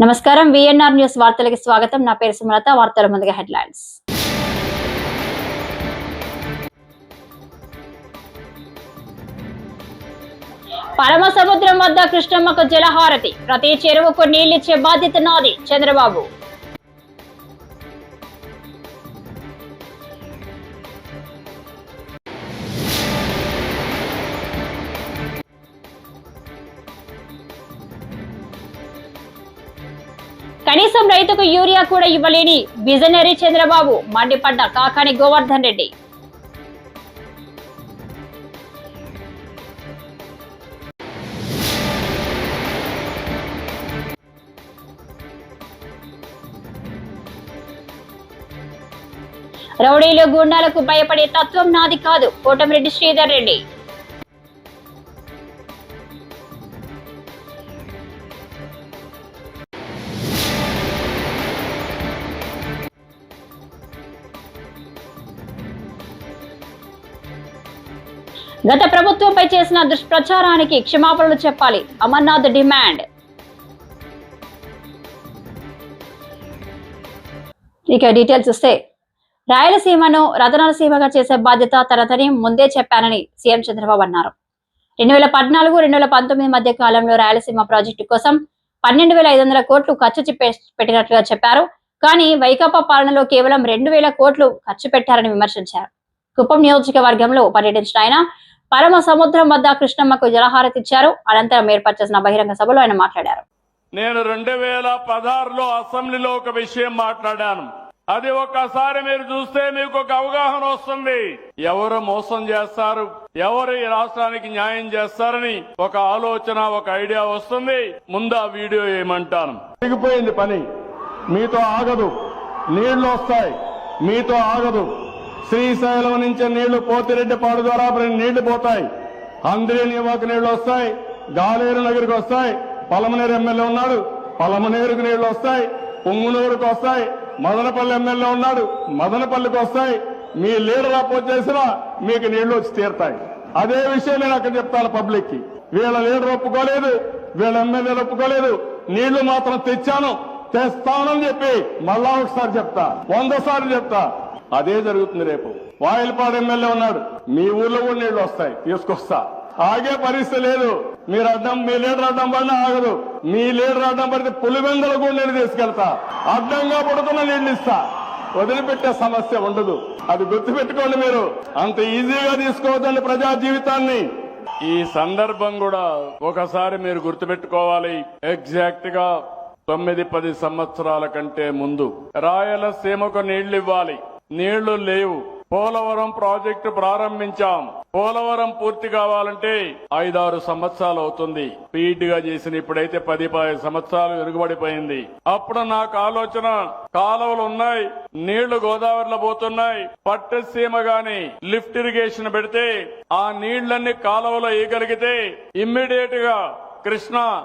నమస్కారం VNR news వార్తలకి స్వాగతం. నా పేరు సుమలత. వార్తల ముందుగా హెడ్లైన్స్. పరమ సముద్రం వద్ద కృష్ణమ్మకు జలహారతి. ప్రతి చెరువుకు నీళ్ళిచ్చే బాధ్యత నాది. చంద్రబాబు కనీసం రైతుకు యూరియా కూడా ఇవ్వలేని విజనరీ చంద్రబాబు మండిపడ్డ కాకాని గోవర్ధన్ రెడ్డి. రౌడీలు గుండాలకు భయపడే తత్వం నాది కాదు కోటమిరెడ్డి శ్రీధర్ రెడ్డి. గత ప్రభుత్వంపై చేసిన దుష్ప్రచారానికి క్షమాపణలు చెప్పాలి. అమర్నాథ్ డిమాండ్. ఇక డీటెయిల్స్ వస్తే రాయలసీమను రతనాలసీమగా చేసే బాధ్యత తనదని ముందే చెప్పానని సీఎం చంద్రబాబు అన్నారు. రెండు వేల పద్నాలుగు రెండు వేల పంతొమ్మిది మధ్య కాలంలో రాయలసీమ ప్రాజెక్టు కోసం పన్నెండు వేల ఐదు వందల కోట్లు ఖర్చు పెట్టినట్లుగా చెప్పారు. కానీ వైకాపా పాలనలో కేవలం రెండు వేల కోట్లు ఖర్చు పెట్టారని విమర్శించారు. కుప్పం నియోజకవర్గంలో పర్యటించిన ఆయన పరమ సముద్రం వద్ద కృష్ణమ్మకు జలహారతి ఇచ్చారు అనంతరం ఏర్పాటు చేసిన బహిరంగ సభలో ఆయన మాట్లాడారు. నేను రెండు వేల పదహారులో అసెంబ్లీలో ఒక విషయం మాట్లాడాను. అది ఒక్కసారి మీరు చూస్తే మీకు ఒక అవగాహన వస్తుంది. ఎవరు మోసం చేస్తారు? ఎవరు ఈ రాష్ట్రానికి న్యాయం చేస్తారని ఒక ఆలోచన ఒక ఐడియా వస్తుంది. ముందు ఆ వీడియో ఏమంటాను. ఆగిపోయింది పని. మీతో ఆగదు. నీళ్ళు వస్తాయి. మీతో ఆగదు. శ్రీశైలం నుంచి నీళ్ళు పోతిరెడ్డిపాడు ద్వారా నీళ్ళు పోతాయి. అందరి నివాకు నీళ్ళు వస్తాయి. గాలేరు నగరికి వస్తాయి. పలమనేరు ఎమ్మెల్యే ఉన్నాడు. పలమనేరుకు నీళ్ళు వస్తాయి. పొంగునూరుకు వస్తాయి. మదనపల్లి ఎమ్మెల్యే ఉన్నాడు. మదనపల్లికి వస్తాయి. మీ లీడర్ అపోజ్ చేసినా మీకు నీళ్ళు వచ్చి తీరుతాయి. అదే విషయం నేను అక్కడ చెప్తాను పబ్లిక్కి. వీళ్ళ లీడర్ ఒప్పుకోలేదు. వీళ్ళ ఎమ్మెల్యేలు ఒప్పుకోలేదు. నీళ్ళు మాత్రం తెచ్చాను. తెస్తానని చెప్పి మళ్ళా ఒకసారి చెప్తా. వంద సార్లు చెప్తా. అదే జరుగుతుంది రేపు. వాయిల్పాడు ఎమ్మెల్యే ఉన్నాడు. మీ ఊర్లో కూడా నీళ్ళు వస్తాయి. తీసుకొస్తా. ఆగే పరిస్థితి లేదు. మీరు అడ్డం మీ లీడర్ అడ్డం పడినా ఆగదు. మీ లీడర్ అడ్డం పడితే పులివెందలు కూడా నేను తీసుకెళ్తా. అడ్డంగా పడుతున్న నీళ్ళు ఇస్తా. వదిలిపెట్టే సమస్య ఉండదు. అది గుర్తుపెట్టుకోండి మీరు. అంత ఈజీగా తీసుకోవద్దండి ప్రజా జీవితాన్ని. ఈ సందర్భం కూడా ఒకసారి మీరు గుర్తుపెట్టుకోవాలి. ఎగ్జాక్ట్గా తొమ్మిది పది సంవత్సరాల కంటే ముందు రాయలసీమకు నీళ్ళు ఇవ్వాలి. నీళ్ళు లేవు. పోలవరం ప్రాజెక్టు ప్రారంభించాం. పోలవరం పూర్తి కావాలంటే ఐదారు సంవత్సరాలు అవుతుంది. స్పీడ్గా చేసిన ఇప్పుడైతే పది పది సంవత్సరాలు వెనుకబడిపోయింది అప్పుడు నాకు ఆలోచన కాలువలు ఉన్నాయి నీళ్ళు గోదావరిలో పోతున్నాయి. పట్టసీమ గాని లిఫ్ట్ ఇరిగేషన్ పెడితే ఆ నీళ్ళన్నీ కాలువలో వేయగలిగితే ఇమ్మీడియట్గా కృష్ణ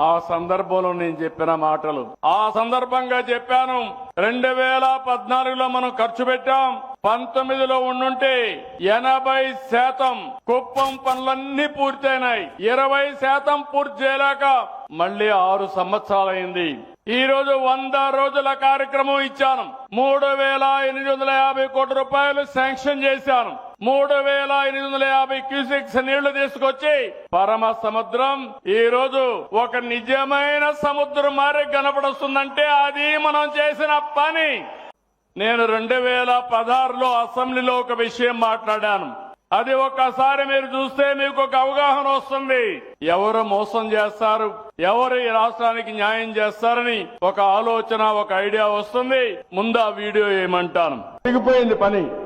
ఆ సందర్భంలో నేను చెప్పిన మాటలు. ఆ సందర్భంగా చెప్పాను రెండు వేల పద్నాలుగులో మనం ఖర్చు పెట్టాం పంతొమ్మిదిలో ఉండుంటే ఎనభై శాతం కుప్పం పనులన్నీ పూర్తయినాయి. ఇరవై శాతం పూర్తి చేయలేక మళ్ళీ ఆరు సంవత్సరాలైంది. ఈ రోజు వంద రోజుల కార్యక్రమం ఇచ్చాను. మూడు వేల ఎనిమిది వందల యాభై కోట్ల రూపాయలు శాంక్షన్ చేశాను. మూడు వేల ఎనిమిది వందల యాభై క్యూసెక్స్ నీళ్ళు తీసుకొచ్చి పరమ సముద్రం ఈ రోజు ఒక నిజమైన సముద్రం మారి కనపడుస్తుందంటే అది మనం చేసిన పని. నేను రెండు వేల పదహారులో అసెంబ్లీలో ఒక విషయం మాట్లాడాను. అది ఒక్కసారి మీరు చూస్తే మీకు ఒక అవగాహన వస్తుంది. ఎవరు మోసం చేస్తారు? ఎవరు ఈ రాష్ట్రానికి న్యాయం చేస్తారని ఒక ఆలోచన ఒక ఐడియా వస్తుంది. ముందు ఆ వీడియో ఏమంటాను? ఆగిపోయింది పని.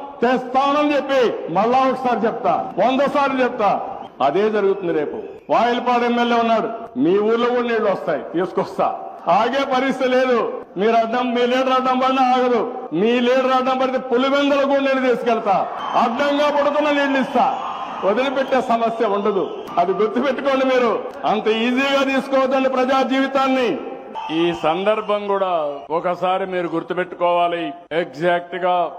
తెస్తానని చెప్పి మళ్ళా ఒకసారి చెప్తా వంద సార్లు చెప్తా. అదే జరుగుతుంది రేపు. వాయిల్పాడు ఎమ్మెల్యే ఉన్నాడు. మీ ఊర్లో కూడా నీళ్ళు వస్తాయి. తీసుకొస్తా. ఆగే పరిస్థితి లేదు. మీరు అడ్డం మీ లీడర్ అడ్డం పడినా ఆగదు. మీ లీడర్ అడ్డం పడితే పులివెందలు కూడా నేను తీసుకెళ్తా. అడ్డంగా పడుతున్న నీళ్ళు ఇస్తా. వదిలిపెట్టే సమస్య ఉండదు. అది గుర్తుపెట్టుకోండి మీరు. అంత ఈజీగా తీసుకోవద్దండి ప్రజా జీవితాన్ని. ఈ సందర్భం కూడా ఒకసారి మీరు గుర్తుపెట్టుకోవాలి. ఎగ్జాక్ట్గా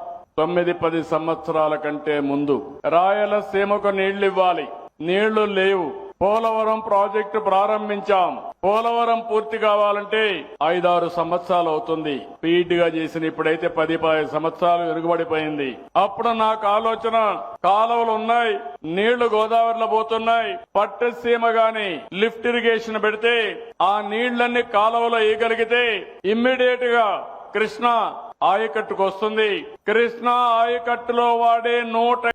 తొమ్మిది పది సంవత్సరాల కంటే ముందు. రాయలసీమకు నీళ్ళు ఇవ్వాలి నీళ్ళు లేవు. పోలవరం ప్రాజెక్టు ప్రారంభించాం. పోలవరం పూర్తి కావాలంటే ఐదారు సంవత్సరాలు అవుతుంది. స్పీడ్గా చేసిన ఇప్పుడైతే పది పది సంవత్సరాలు వెనుకబడిపోయింది అప్పుడు నాకు ఆలోచన కాలువలు ఉన్నాయి నీళ్ళు గోదావరిలో పోతున్నాయి. పట్టసీమ గాని లిఫ్ట్ ఇరిగేషన్ పెడితే ఆ నీళ్ళన్నీ కాలువలో వేయగలిగితే ఇమ్మీడియట్గా కృష్ణ ఆయకట్టుకు వస్తుంది. కృష్ణ ఆయకట్టులో వాడే నూట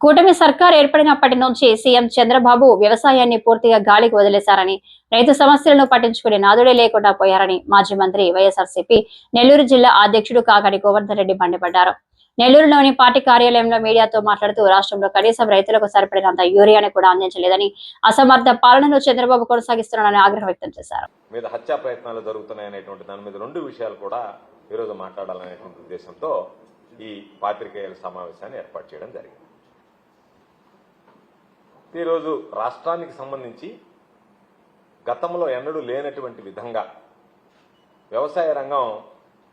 కూటమి సర్కార్ ఏర్పడినప్పటి నుంచి సీఎం చంద్రబాబు వ్యవసాయాన్ని పూర్తిగా గాలికి వదిలేశారని రైతు సమస్యలను పట్టించుకునే నాదుడే లేకుండా పోయారని మాజీ మంత్రి వైఎస్ఆర్సీపీ నెల్లూరు జిల్లా అధ్యక్షుడు కాకాడి గోవర్ధన్ రెడ్డి మండిపడ్డారు. నెల్లూరులోని పార్టీ కార్యాలయంలో మీడియాతో మాట్లాడుతూ రాష్ట్రంలో కనీసం రైతులకు సరిపడినంత యూరియాని కూడా అందించలేదని అసమర్థ పాలనను చంద్రబాబు కొనసాగిస్తున్నారని ఆగ్రహం వ్యక్తం చేశారు. మీద హత్యా ప్రయత్నాలు జరుగుతున్నాయనేటువంటి దాని మీద రెండు విషయాలు కూడా ఈరోజు మాట్లాడాలనేటువంటి ఉద్దేశంతో ఈ పాత్రికేయుల సమావేశాన్ని ఏర్పాటు చేయడం జరిగింది. ఈరోజు రాష్ట్రానికి సంబంధించి గతంలో ఎన్నడూ లేనటువంటి విధంగా వ్యవసాయ రంగం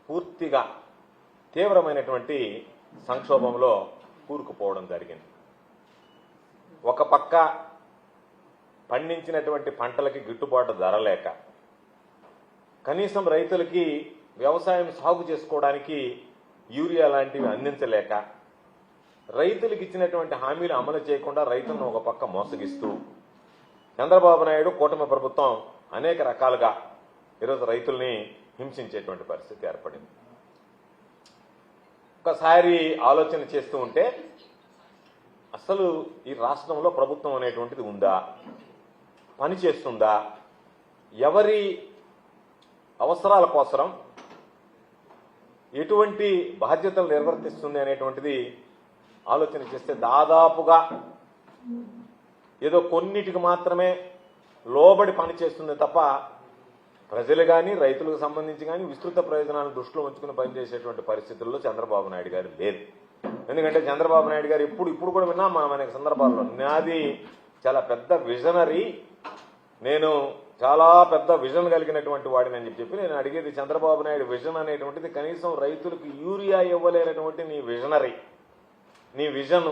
పూర్తిగా తీవ్రమైనటువంటి సంక్షోభంలో కూరుకుపోవడం జరిగింది. ఒక పక్క పండించినటువంటి పంటలకి గిట్టుబాటు ధర లేక కనీసం రైతులకి వ్యవసాయం సాగు చేసుకోవడానికి యూరియా లాంటివి అందించలేక రైతులకు ఇచ్చినటువంటి హామీలు అమలు చేయకుండా రైతులను ఒక పక్క మోసగిస్తూ చంద్రబాబు నాయుడు కూటమి ప్రభుత్వం అనేక రకాలుగా ఈరోజు రైతుల్ని హింసించేటువంటి పరిస్థితి ఏర్పడింది. ఒకసారి ఆలోచన చేస్తూ ఉంటే అసలు ఈ రాష్ట్రంలో ప్రభుత్వం అనేటువంటిది ఉందా? పని చేస్తుందా? ఎవరి అవసరాల కోసరం? ఎటువంటి బాధ్యతలు నిర్వర్తిస్తుంది అనేటువంటిది ఆలోచన చేస్తే దాదాపుగా ఏదో కొన్నిటికి మాత్రమే లోబడి పని చేస్తుంది తప్ప ప్రజలు కానీ రైతులకు సంబంధించి కానీ విస్తృత ప్రయోజనాలను దృష్టిలో ఉంచుకుని పనిచేసేటువంటి పరిస్థితుల్లో చంద్రబాబు నాయుడు గారు లేదు ఎందుకంటే చంద్రబాబు నాయుడు గారు ఇప్పుడు ఇప్పుడు కూడా విన్నాం మనం అనేక సందర్భాల్లో? నాది చాలా పెద్ద విజనరీ. నేను చాలా పెద్ద విజన్ కలిగినటువంటి వాడిని అని చెప్పి నేను అడిగేది చంద్రబాబు నాయుడు విజన్ అనేటువంటిది కనీసం రైతులకు యూరియా ఇవ్వలేనటువంటి నీ విజనరీ నీ విజన్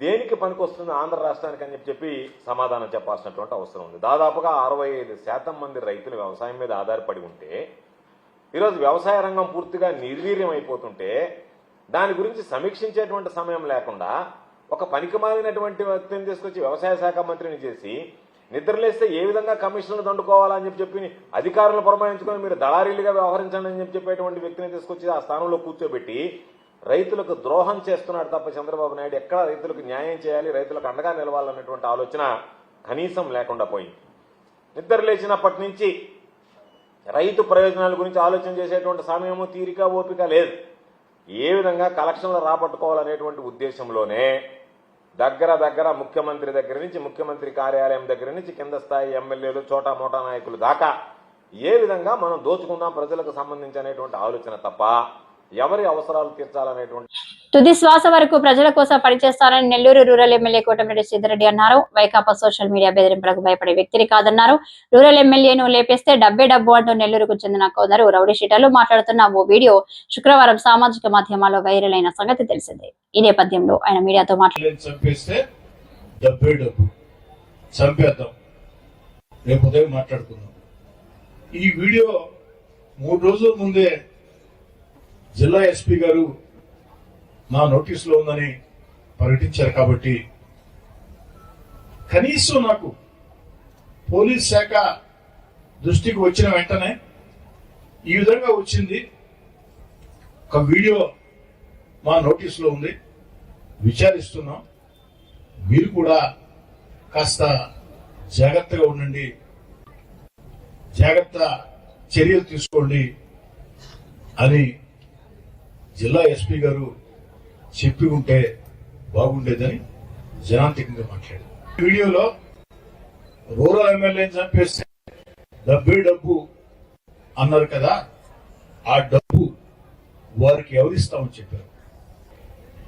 దేనికి పనికొస్తుంది ఆంధ్ర రాష్ట్రానికి అని చెప్పి సమాధానం చెప్పాల్సినటువంటి అవసరం ఉంది. దాదాపుగా అరవై ఐదు శాతం మంది రైతులు వ్యవసాయం మీద ఆధారపడి ఉంటే ఈరోజు వ్యవసాయ రంగం పూర్తిగా నిర్వీర్యం అయిపోతుంటే దాని గురించి సమీక్షించేటువంటి సమయం లేకుండా ఒక పనికి మారినటువంటి వ్యక్తిని తీసుకొచ్చి వ్యవసాయ శాఖ మంత్రిని చేసి నిద్రలేస్తే ఏ విధంగా కమిషన్లు దండుకోవాలని చెప్పి చెప్పి అధికారులు పురమాయించుకొని మీరు దళారీలుగా వ్యవహరించండి అని చెప్పి చెప్పేటువంటి వ్యక్తిని తీసుకొచ్చి ఆ స్థానంలో కూర్చోబెట్టి రైతులకు ద్రోహం చేస్తున్నాడు తప్ప చంద్రబాబు నాయుడు ఎక్కడ రైతులకు న్యాయం చేయాలి రైతులకు అండగా నిలవాలన్నటువంటి ఆలోచన కనీసం లేకుండా పోయింది. నిద్ర లేచినప్పటి నుంచి రైతు ప్రయోజనాల గురించి ఆలోచన చేసేటువంటి సమయము తీరిక ఓపిక లేదు. ఏ విధంగా కలెక్షన్లు రాబట్టుకోవాలనేటువంటి ఉద్దేశంలోనే దగ్గర దగ్గర ముఖ్యమంత్రి దగ్గర నుంచి ముఖ్యమంత్రి కార్యాలయం దగ్గర నుంచి కింద స్థాయి ఎమ్మెల్యేలు చోటా మోటా నాయకులు దాకా ఏ విధంగా మనం దోచుకుందాం ప్రజలకు సంబంధించి అనేటువంటి ఆలోచన తప్ప ఎవరి అవసరాలు తీర్చాలనేటువంటి తుది శ్వాస వరకు ప్రజల కోసం పనిచేస్తారని నెల్లూరు రూరల్ ఎమ్మెల్యే కోటమిరెడ్డి సిద్ధిరెడ్డి అన్నారు. వైకాపా సోషల్ మీడియా బెదిరింపులకు భయపడే వ్యక్తిని కాదన్నారు. రూరల్ ఎమ్మెల్యేను లేపేస్తే డబ్బే డబ్బు అంటూ నెల్లూరుకు చెందిన కొందరు రౌడీ షీటర్లు మాట్లాడుతున్న ఓ వీడియో శుక్రవారం సామాజిక మాధ్యమాల్లో వైరల్ అయిన సంగతి తెలిసిందే. ఈ నేపథ్యంలో ఆయన మీడియాతో మాట్లాడుతున్నారు ఈ వీడియో మూడు రోజుల ముందే జిల్లా ఎస్పీ గారు మా నోటీసులో ఉందని ప్రకటించారు కాబట్టి కనీసం నాకు పోలీస్ శాఖ దృష్టికి వచ్చిన వెంటనే ఈ విధంగా వచ్చింది. ఒక వీడియో మా నోటీసులో ఉంది. విచారిస్తున్నాం. మీరు కూడా కాస్త జాగ్రత్తగా ఉండండి. జాగ్రత్త చర్యలు తీసుకోండి అని జిల్లా ఎస్పీ గారు చెప్పి ఉంటే బాగుండేదని జనాంతికంగా మాట్లాడారు. వీడియోలో రూరల్ ఎమ్మెల్యేని చంపేస్తే డబ్బే డబ్బు అన్నారు కదా ఆ డబ్బు వారికి ఎవరిస్తామని చెప్పారు.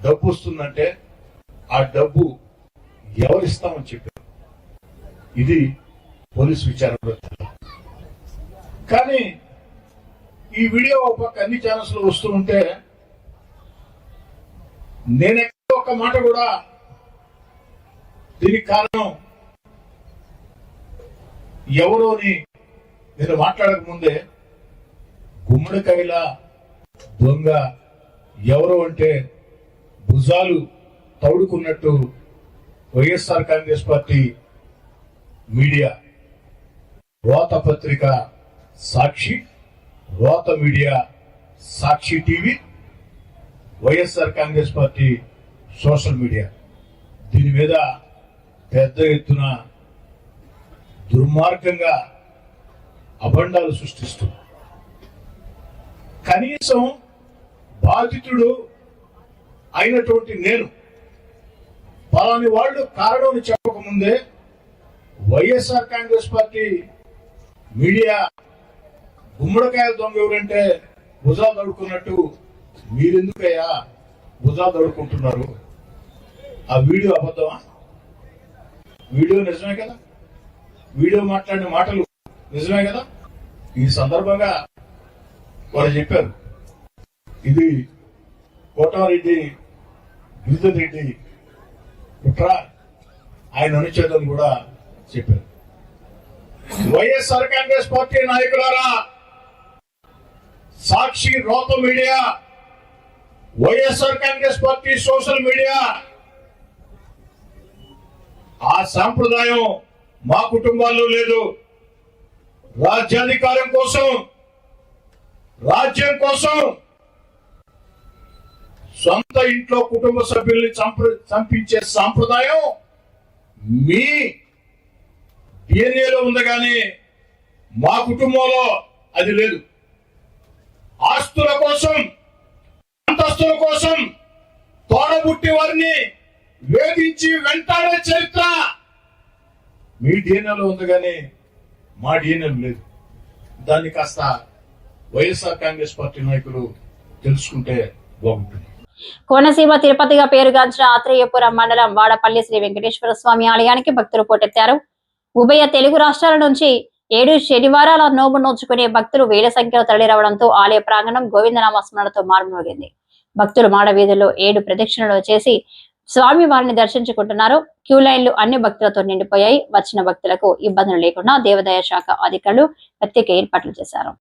డబ్బు వస్తుందంటే ఆ డబ్బు ఎవరిస్తామని చెప్పారు. ఇది పోలీస్ విచారణలో కానీ ఈ వీడియో ఒక పక్క అన్ని ఛానల్స్లో వస్తూ ఉంటే నేను ఎక్కడ ఒక్క మాట కూడా దీనికి కారణం ఎవరోని నేను మాట్లాడక ముందే గుమ్మడికాయల దొంగ ఎవరు అంటే భుజాలు తౌడుకున్నట్టు వైఎస్ఆర్ కాంగ్రెస్ పార్టీ మీడియా. రోత పత్రిక సాక్షి రోత media Sakshi TV. YSR Congress party social media. దీని మీద పెద్ద ఎత్తున దుర్మార్గంగా అభండాలు సృష్టిస్తుంది కనీసం బాధితుడు అయినటువంటి నేను పలాని వాళ్ళు కారణం చెప్పకముందే వైఎస్ఆర్ కాంగ్రెస్ పార్టీ మీడియా గుమ్మడికాయల దొంగ ఎవరంటే భుజాలు తడుకున్నట్టు మీరెందుకయ్యా భుజాలు తడుకుంటున్నారు ఆ వీడియో అబద్ధమా? వీడియో నిజమే కదా? వీడియో మాట్లాడిన మాటలు నిజమే కదా? ఈ సందర్భంగా వారు చెప్పారు ఇది కోటారెడ్డి గిరిధర్ రెడ్డి కుట్ర ఆయన అనుచ్ఛేదం కూడా చెప్పారు. వైఎస్ఆర్ కాంగ్రెస్ పార్టీ నాయకులారా సాక్షి రోత media YSR Congress party social media. ఆ సాంప్రదాయం మా కుటుంబాల్లో లేదు. రాజ్యాధికారం కోసం రాజ్యం కోసం సొంత ఇంట్లో కుటుంబ సభ్యుల్ని చంప చంపించే సాంప్రదాయం మీ డిఎన్ఏలో ఉంది కానీ మా కుటుంబంలో అది లేదు. ఆస్తుల కోసం అంతస్తుల కోసం తోడబుట్టి వారిని వేధించి వెంటాడే చరిత్ర మీ డీఎన్ఏలో ఉంది కానీ మా డిఎన్ఏ లేదు. దాన్ని కాస్త వైఎస్ఆర్ కాంగ్రెస్ పార్టీ నాయకులు తెలుసుకుంటే బాగుంటుంది. కోనసీమ తిరుపతిగా పేరుగాంచిన ఆత్రేయపురం మండలం వాడపల్లి శ్రీ వెంకటేశ్వర స్వామి ఆలయానికి భక్తులు పోటెత్తారు. ఉభయ తెలుగు రాష్ట్రాల నుంచి ఏడు శనివారాల నోము నోచుకునే భక్తులు వేల సంఖ్యలో తరలిరవడంతో ఆలయ ప్రాంగణం గోవిందనామ స్మరణతో మారుమోగింది భక్తులు మాడ ఏడు ప్రదక్షిణలు చేసి స్వామి వారిని దర్శించుకుంటున్నారు. క్యూ లైన్లు అన్ని భక్తులతో నిండిపోయాయి. వచ్చిన భక్తులకు ఇబ్బందులు లేకుండా దేవాదాయ శాఖ అధికారులు ప్రత్యేక ఏర్పాట్లు చేశారు.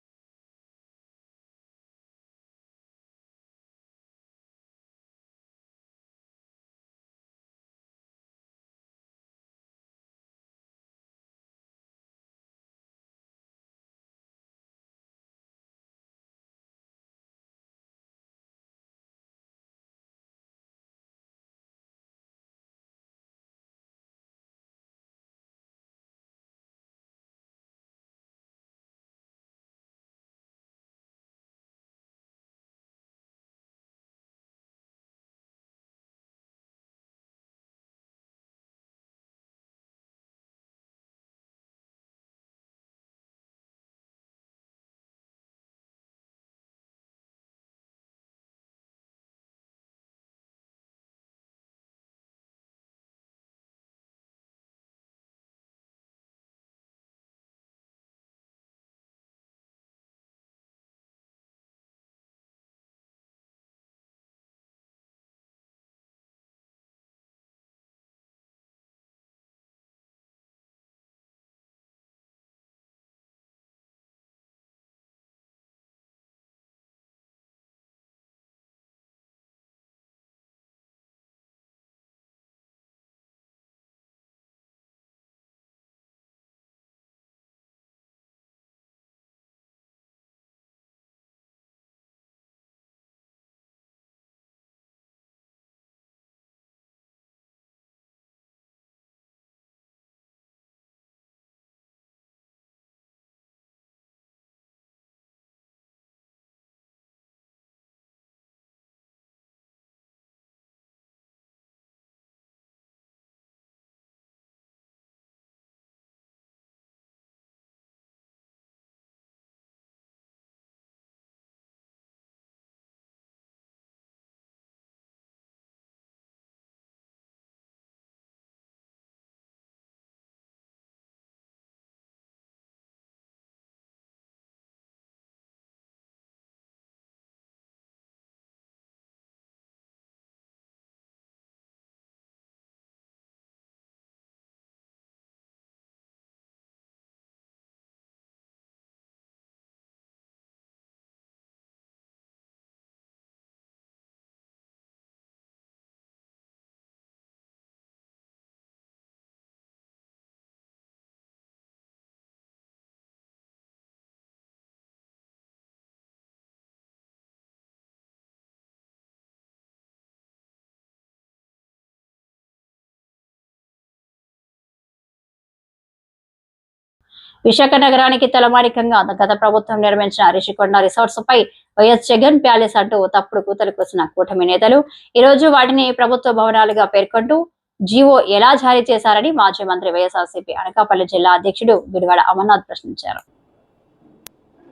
విశాఖ నగరానికి తలమానికంగా గత ప్రభుత్వం నిర్మించిన రిషికొండ రిసార్ట్స్ పై వైఎస్ జగన్ ప్యాలెస్ అంటూ తప్పుడు కూతలు కూసిన కూటమి నేతలు ఈ రోజు వాటిని ప్రభుత్వ భవనాలుగా పేర్కొంటూ జీవో ఎలా జారీ చేశారని మాజీ మంత్రి వైఎస్ఆర్సీపీ అనకాపల్లి జిల్లా అధ్యక్షుడు గుడివాడ అమర్నాథ్ ప్రశ్నించారు.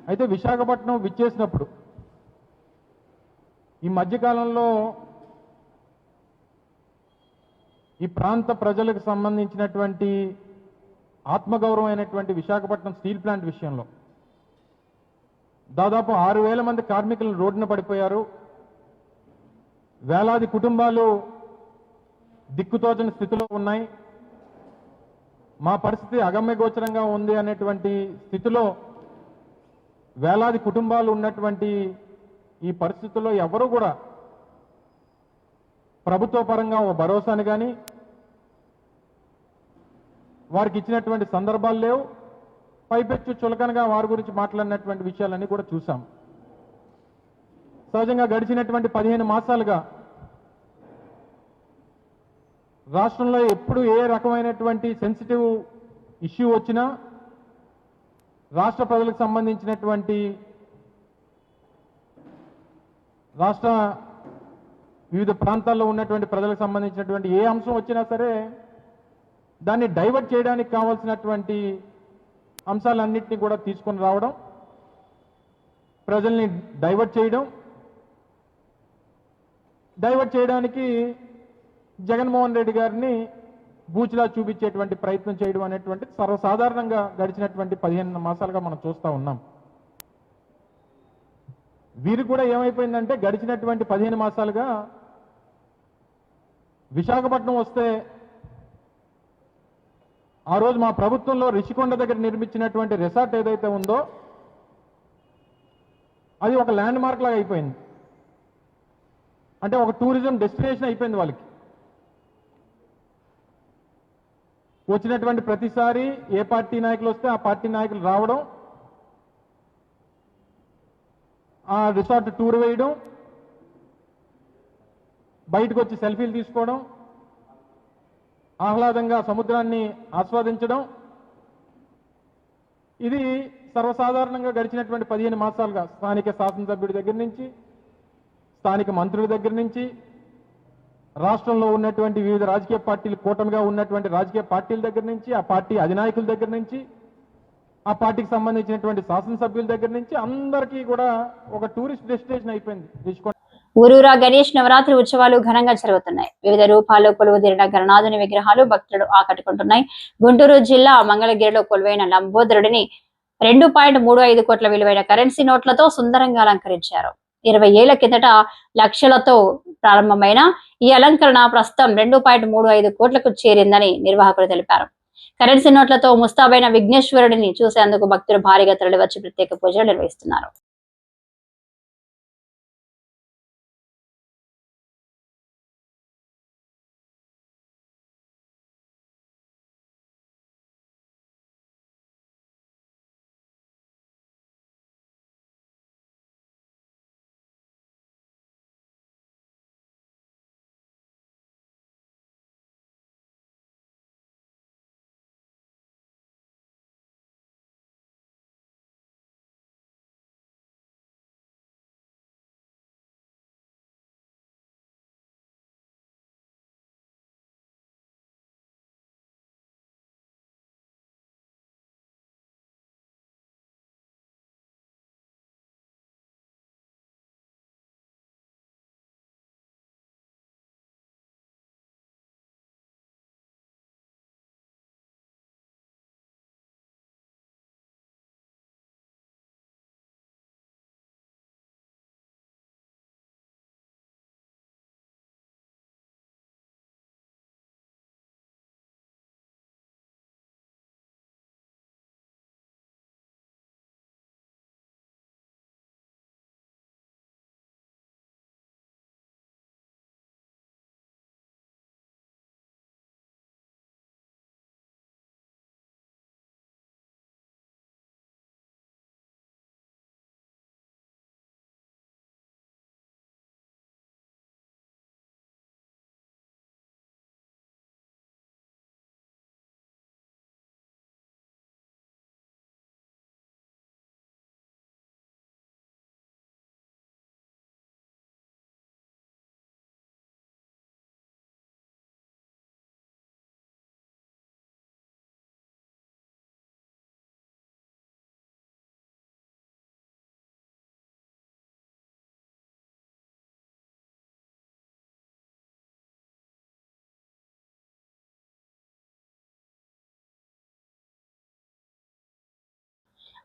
అయితే విశాఖపట్నం విచ్చేసినప్పుడు ఈ మధ్యకాలంలో ఈ ప్రాంత ప్రజలకు సంబంధించినటువంటి ఆత్మగౌరవం అయినటువంటి విశాఖపట్నం స్టీల్ ప్లాంట్ విషయంలో. దాదాపు ఆరు వేల మంది కార్మికులు రోడ్డున పడిపోయారు. వేలాది కుటుంబాలు దిక్కుతోచని స్థితిలో ఉన్నాయి. మా పరిస్థితి అగమ్యగోచరంగా ఉంది అనేటువంటి స్థితిలో వేలాది కుటుంబాలు ఉన్నటువంటి ఈ పరిస్థితుల్లో ఎవరు కూడా ప్రభుత్వ పరంగా ఒక భరోసాని కానీ వారికి ఇచ్చినటువంటి సందర్భాలు లేవు. పైపెచ్చు చులకనగా వారి గురించి మాట్లాడినటువంటి విషయాలన్నీ కూడా చూసాం సహజంగా గడిచినటువంటి పదిహేను మాసాలుగా రాష్ట్రంలో ఎప్పుడు ఏ రకమైనటువంటి సెన్సిటివ్ ఇష్యూ వచ్చినా రాష్ట్ర ప్రజలకు సంబంధించినటువంటి రాష్ట్ర వివిధ ప్రాంతాల్లో ఉన్నటువంటి ప్రజలకు సంబంధించినటువంటి ఏ అంశం వచ్చినా సరే దాన్ని డైవర్ట్ చేయడానికి కావాల్సినటువంటి అంశాలన్నింటినీ కూడా తీసుకొని రావడం ప్రజల్ని డైవర్ట్ చేయడం డైవర్ట్ చేయడానికి జగన్మోహన్ రెడ్డి గారిని బూచిలా చూపించేటువంటి ప్రయత్నం చేయడం అనేటువంటి సర్వసాధారణంగా గడిచినటువంటి పదిహేను మాసాలుగా మనం చూస్తూ ఉన్నాం. వీరు కూడా ఏమైపోయిందంటే గడిచినటువంటి పదిహేను మాసాలుగా విశాఖపట్నం వస్తే ఆ రోజు మా ప్రభుత్వంలో రిషికొండ దగ్గర నిర్మించినటువంటి రిసార్ట్ ఏదైతే ఉందో అది ఒక ల్యాండ్ మార్క్ లాగా అయిపోయింది. అంటే ఒక టూరిజం డెస్టినేషన్ అయిపోయింది వాళ్ళకి. వచ్చినటువంటి ప్రతిసారి ఏ పార్టీ నాయకులు వస్తే ఆ పార్టీ నాయకులు రావడం ఆ రిసార్ట్ టూర్ వేయడం బయటకు వచ్చి సెల్ఫీలు తీసుకోవడం ఆహ్లాదంగా సముద్రాన్ని ఆస్వాదించడం. ఇది సర్వసాధారణంగా గడిచినటువంటి పదిహేను మాసాలుగా స్థానిక శాసనసభ్యుడి దగ్గర నుంచి స్థానిక మంత్రుల దగ్గర నుంచి రాష్ట్రంలో ఉన్నటువంటి వివిధ రాజకీయ పార్టీలు కూటమిగా ఉన్నటువంటి రాజకీయ పార్టీల దగ్గర నుంచి ఆ పార్టీ అధినాయకుల దగ్గర నుంచి ఆ పార్టీకి సంబంధించినటువంటి శాసనసభ్యుల దగ్గర నుంచి అందరికీ కూడా ఒక టూరిస్ట్ డెస్టినేషన్ అయిపోయింది. ఊరూరా గణేష్ నవరాత్రి ఉత్సవాలు ఘనంగా జరుగుతున్నాయి. వివిధ రూపాల్లో కొలువుదీరిన గణనాథుని విగ్రహాలు భక్తులను ఆకట్టుకుంటున్నాయి. గుంటూరు జిల్లా మంగళగిరిలో కొలువైన లంబోదరుడిని రెండు పాయింట్ మూడు ఐదు కోట్ల విలువైన కరెన్సీ నోట్లతో సుందరంగా అలంకరించారు. ఇరవై ఏళ్ళ కిందట లక్షలతో ప్రారంభమైన ఈ అలంకరణ ప్రస్తుతం రెండు పాయింట్ మూడు ఐదు కోట్లకు చేరిందని నిర్వాహకులు తెలిపారు. కరెన్సీ నోట్లతో ముస్తాబైన విఘ్నేశ్వరుడిని చూసేందుకు భక్తులు భారీగా తరలివచ్చి ప్రత్యేక పూజలు నిర్వహిస్తున్నారు.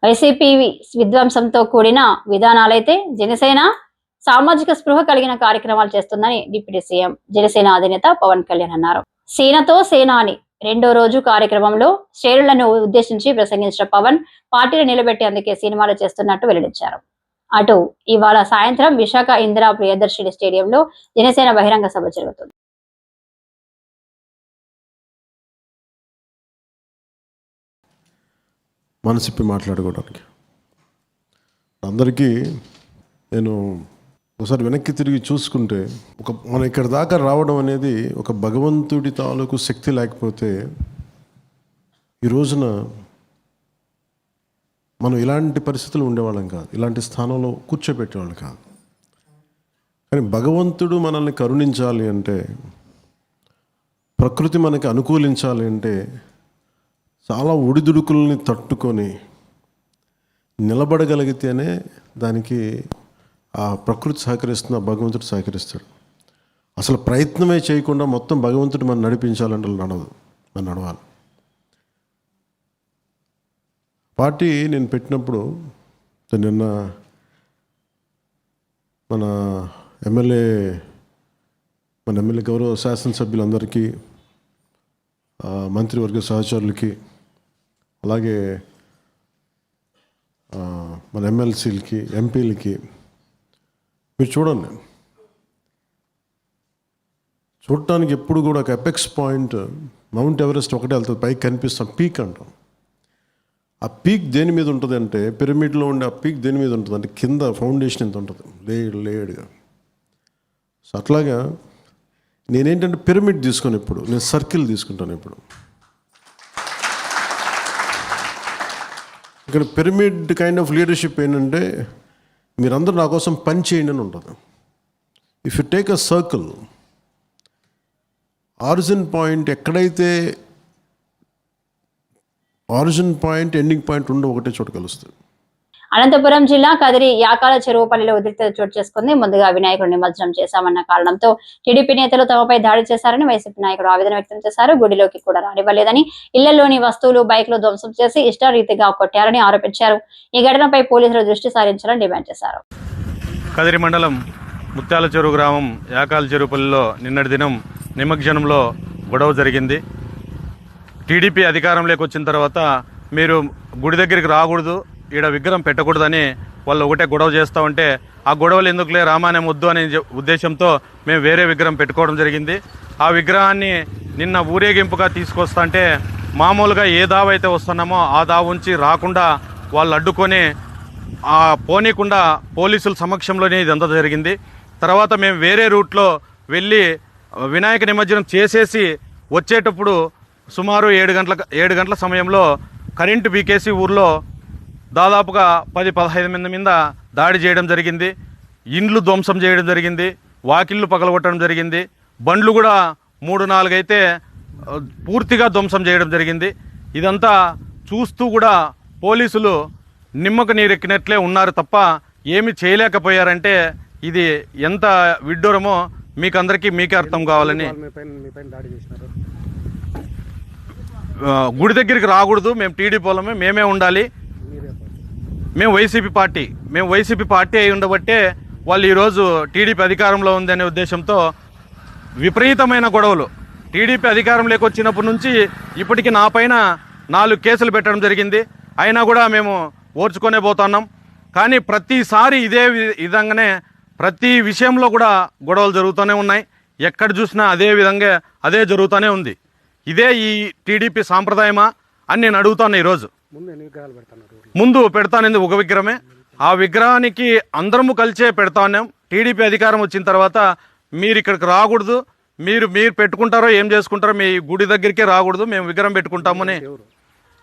వైసీపీ విధ్వంసంతో కూడిన విధానాలైతే జనసేన సామాజిక స్పృహ కలిగిన కార్యక్రమాలు చేస్తుందని డిప్యూటీ సీఎం జనసేన అధినేత పవన్ కళ్యాణ్ అన్నారు. సేనతో సేనాని రెండో రోజు కార్యక్రమంలో శ్రేణులను ఉద్దేశించి ప్రసంగించిన పవన్ పార్టీని నిలబెట్టేందుకే సినిమాలు చేస్తున్నట్టు వెల్లడించారు. అటు ఇవాళ సాయంత్రం విశాఖ ఇందిరా ప్రియదర్శిని స్టేడియంలో జనసేన బహిరంగ సభ జరుగుతుంది. మనసిప్పి మాట్లాడుకోవడానికి. అందరికీ నేను ఒకసారి వెనక్కి తిరిగి చూసుకుంటే ఒక మనం ఇక్కడ దాకా రావడం అనేది ఒక భగవంతుడి తాలూకు శక్తి లేకపోతే ఈ రోజున మనం ఇలాంటి పరిస్థితులు ఉండేవాళ్ళం కాదు. ఇలాంటి స్థానంలో కూర్చోబెట్టేవాళ్ళం కాదు. కానీ భగవంతుడు మనల్ని కరుణించాలి అంటే ప్రకృతి మనకి అనుకూలించాలి అంటే చాలా ఒడిదుడుకుల్ని తట్టుకొని నిలబడగలిగితేనే దానికి ఆ ప్రకృతి సహకరిస్తున్న భగవంతుడు సహకరిస్తాడు. అసలు ప్రయత్నమే చేయకుండా మొత్తం భగవంతుడు మనం నడిపించాలంటే నడవదు మనం నడవాలి. పార్టీ నేను పెట్టినప్పుడు నిన్న మన ఎమ్మెల్యే మన ఎమ్మెల్యే గౌరవ శాసనసభ్యులందరికీ మంత్రివర్గ సహచరులకి అలాగే మన ఎమ్మెల్సీలకి ఎంపీలకి మీరు చూడండి. చూడటానికి ఎప్పుడు కూడా ఒక ఎపెక్స్ పాయింట్ మౌంట్ ఎవరెస్ట్ ఒకటే వెళ్తుంది పైకి కనిపిస్తాం పీక్ అంటాం. ఆ పీక్ దేని మీద ఉంటుంది అంటే పిరమిడ్లో ఉండే ఆ పీక్ దేని మీద ఉంటుంది అంటే కింద ఫౌండేషన్ ఎంత ఉంటుంది? లేడు లేడుగా. సో అట్లాగా నేనేంటంటే పిరమిడ్ తీసుకొని ఇప్పుడు నేను సర్కిల్ తీసుకుంటాను ఇప్పుడు. ఇక్కడ పిరమిడ్ కైండ్ ఆఫ్ లీడర్షిప్ ఏంటంటే మీరందరూ నా కోసం పని చేయండి అని ఉంటుంది. If you take a circle origin point ఎక్కడైతే ఆరిజిన్ పాయింట్ ఎండింగ్ పాయింట్ ఉండో ఒకటే చోట కలుస్తుంది. అనంతపురం జిల్లా కదిరి యాకాల చెరువుపల్లిలో ఉద్రిక్తత చోటు చేసుకుంది. ముందుగా వినాయకుడు నిమజ్జనం చేశామన్న కారణంతో టీడీపీ నేతలు తమపై దాడి చేశారని వైసీపీ నాయకుడు ఆవేదన వ్యక్తం చేశారు. గుడిలోకి కూడా రానివ్వలేదని ఇళ్ళలోని వస్తువులు బైక్లు ధ్వంసం చేసి ఇష్టారీతిగా కొట్టారని ఆరోపించారు. ఈ ఘటనపై పోలీసులు దృష్టి సారించాలని డిమాండ్ చేశారు. కదిరి మండలం ముత్యాల చెరువు గ్రామం యాకాల చెరువుపల్లిలో నిన్నటి దినం నిమజ్జనంలో గొడవ జరిగింది. టీడీపీ అధికారంలోకి వచ్చిన తర్వాత మీరు గుడి దగ్గరికి రాకూడదు ఈడ విగ్రహం పెట్టకూడదని వాళ్ళు ఒకటే గొడవ చేస్తూ ఉంటే ఆ గొడవలు ఎందుకులే రామానే ముద్దు అనే ఉద్దేశంతో మేము వేరే విగ్రహం పెట్టుకోవడం జరిగింది. ఆ విగ్రహాన్ని నిన్న ఊరేగింపుగా తీసుకొస్తా అంటే మామూలుగా ఏ దావ అయితే వస్తున్నామో ఆ దావ ఉంచి రాకుండా వాళ్ళు అడ్డుకొని ఆ పోనీకుండా పోలీసుల సమక్షంలోనే ఇదంతా జరిగింది. తర్వాత మేము వేరే రూట్లో వెళ్ళి వినాయక నిమజ్జనం చేసేసి వచ్చేటప్పుడు సుమారు ఏడు గంటల ఏడు గంటల సమయంలో కరెంటు బీకేసి ఊర్లో దాదాపుగా పది పదహైదు మంది మీద దాడి చేయడం జరిగింది. ఇండ్లు ధ్వంసం చేయడం జరిగింది. వాకిళ్ళు పగలగొట్టడం జరిగింది. బండ్లు కూడా మూడు నాలుగు అయితే పూర్తిగా ధ్వంసం చేయడం జరిగింది. ఇదంతా చూస్తూ కూడా పోలీసులు నిమ్మకు నీరెక్కినట్లే ఉన్నారు తప్ప ఏమి చేయలేకపోయారంటే ఇది ఎంత విడ్డూరమో మీకు అందరికీ మీకే అర్థం కావాలని. గుడి దగ్గరికి రాకూడదు. మేము టీడీపీ వాళ్ళమే మేమే ఉండాలి. మేము వైసీపీ పార్టీ మేము వైసీపీ పార్టీ అయి ఉండబట్టే వాళ్ళు ఈరోజు టీడీపీ అధికారంలో ఉందనే ఉద్దేశంతో విపరీతమైన గొడవలు. టీడీపీ అధికారంలోకి వచ్చినప్పటి నుంచి ఇప్పటికి నా పైన నాలుగు కేసులు పెట్టడం జరిగింది. అయినా కూడా మేము ఓర్చుకునే పోతున్నాం. కానీ ప్రతిసారి ఇదే విధంగానే ప్రతి విషయంలో కూడా గొడవలు జరుగుతూనే ఉన్నాయి. ఎక్కడ చూసినా అదే విధంగా అదే జరుగుతూనే ఉంది. ఇదే ఈ టీడీపీ సాంప్రదాయమా అని నేను అడుగుతాను ఈరోజు. ముందు పెడతానింది ఒక విగ్రహమే. ఆ విగ్రహానికి అందరము కలిసే పెడతా ఉన్నాం టీడీపీ అధికారం వచ్చిన తర్వాత మీరు ఇక్కడికి రాకూడదు. మీరు మీరు పెట్టుకుంటారో ఏం చేసుకుంటారో మీ గుడి దగ్గరికే రాకూడదు. మేము విగ్రహం పెట్టుకుంటామని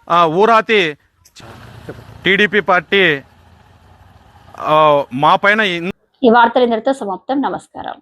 ఆ, ఊరాతి టీడీపీ పార్టీ ఆ, మా పైన ఈ వార్తలు ఇంతటితో సమాప్తం. నమస్కారం.